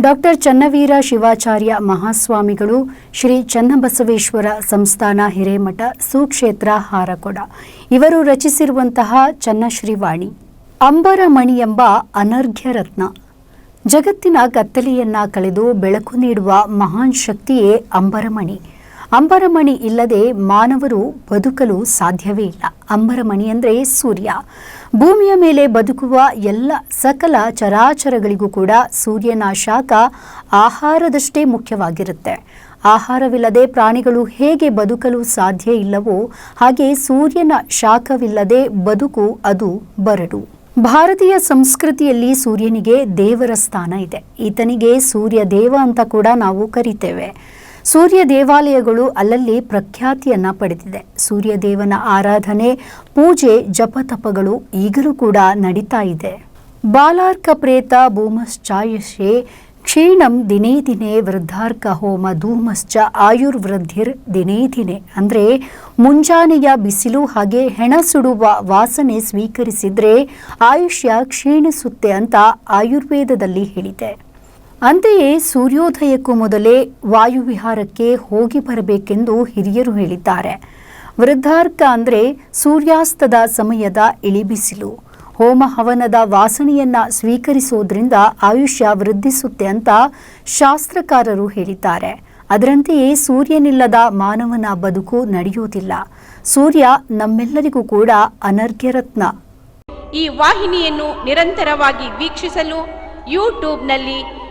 Doctor Channaveera Shivacharya ಮಹಾಸ್ವಾಮಿಗಳು ಶ್ರೀ ಚನ್ನಬಸವೇಶ್ವರ ಸಂಸ್ಥಾನ ಹಿರೇಮಠ, ಸುಕ್ಷೇತ್ರ, ಹಾರಕೊಡ. ಇವರು ರಚಿಸಿರುವಂತಹ ಚನ್ನಶ್ರೀವಾಣಿ, ಅಂಬರಮಣಿ ಎಂಬ ಅನರ್ಘ್ಯ ರತ್ನ. ಜಗತ್ತಿನ ಕತ್ತಲೆಯನ್ನ ಕಳೆದು ಬೆಳಕು ನೀಡುವ ಮಹಾನ್ ಶಕ್ತಿಯೇ ಅಂಬರಮಣಿ. ಅಂಬರಮಣಿ ಇಲ್ಲದೆ ಮಾನವರು ಬದುಕಲು ಸಾಧ್ಯವೇ ಇಲ್ಲ. ಅಂಬರಮಣಿ ಅಂದರೆ ಸೂರ್ಯ. ಭೂಮಿಯ ಮೇಲೆ ಬದುಕುವ ಎಲ್ಲ ಸಕಲ ಚರಾಚರಗಳಿಗೂ ಕೂಡ ಸೂರ್ಯನ ಶಾಖ ಆಹಾರದಷ್ಟೇ ಮುಖ್ಯವಾಗಿರುತ್ತೆ. ಆಹಾರವಿಲ್ಲದೆ ಪ್ರಾಣಿಗಳು ಹೇಗೆ ಬದುಕಲು ಸಾಧ್ಯ ಇಲ್ಲವೋ ಹಾಗೆ ಸೂರ್ಯನ ಶಾಖವಿಲ್ಲದೆ ಬದುಕು ಅದು ಬರಡು. ಭಾರತೀಯ ಸಂಸ್ಕೃತಿಯಲ್ಲಿ ಸೂರ್ಯನಿಗೆ ದೇವರ ಸ್ಥಾನ ಇದೆ. ಈತನಿಗೆ ಸೂರ್ಯ ದೇವ ಅಂತ ಕೂಡ ನಾವು ಕರಿತೇವೆ. ಸೂರ್ಯ ದೇವಾಲಯಗಳು ಅಲ್ಲಲ್ಲಿ ಪ್ರಖ್ಯಾತಿಯನ್ನ ಪಡೆದಿದೆ. ಸೂರ್ಯ ದೇವನ ಆರಾಧನೆ, ಪೂಜೆ, ಜಪತಪಗಳು ಈಗಲೂ ಕೂಡ ನಡೀತಾ ಇದೆ. ಬಾಲಾರ್ಕ ಪ್ರೇತ ಭೂಮಶ್ಚಾಯಶೆ ಕ್ಷೀಣಂ ದಿನೇ ದಿನೇ ವೃದ್ಧಾರ್ಕ ಹೋಮ ಧೂಮಶ್ಚ ಆಯುರ್ವೃದ್ಧಿರ್ ದಿನೇ ದಿನೇ. ಅಂದರೆ ಮುಂಜಾನೆಯ ಬಿಸಿಲು ಹಾಗೆ ಹೆಣ ಸುಡುವ ವಾಸನೆ ಸ್ವೀಕರಿಸಿದ್ರೆ ಆಯುಷ್ಯ ಕ್ಷೀಣಿಸುತ್ತೆ ಅಂತ ಆಯುರ್ವೇದದಲ್ಲಿ ಹೇಳಿದೆ. ಅಂತೆಯೇ ಸೂರ್ಯೋದಯಕ್ಕೂ ಮೊದಲೇ ವಾಯುವಿಹಾರಕ್ಕೆ ಹೋಗಿ ಬರಬೇಕೆಂದು ಹಿರಿಯರು ಹೇಳಿದ್ದಾರೆ. ವೃದ್ಧಾರ್ಕ ಅಂದರೆ ಸೂರ್ಯಾಸ್ತದ ಸಮಯದ ಇಳಿಬಿಸಿಲು. ಹೋಮ ಹವನದ ವಾಸನೆಯನ್ನು ಸ್ವೀಕರಿಸೋದ್ರಿಂದ ಆಯುಷ್ಯ ವೃದ್ಧಿಸುತ್ತೆ ಅಂತ ಶಾಸ್ತ್ರಕಾರರು ಹೇಳಿದ್ದಾರೆ. ಅದರಂತೆಯೇ ಸೂರ್ಯನಿಲ್ಲದ ಮಾನವನ ಬದುಕು ನಡೆಯುವುದಿಲ್ಲ ಸೂರ್ಯ ನಮ್ಮೆಲ್ಲರಿಗೂ ಕೂಡ ಅನರ್ಘ್ಯರತ್ನ ಈ ವಾಹಿನಿಯನ್ನು ನಿರಂತರವಾಗಿ ವೀಕ್ಷಿಸಲು ಯೂಟ್ಯೂಬ್ನಲ್ಲಿ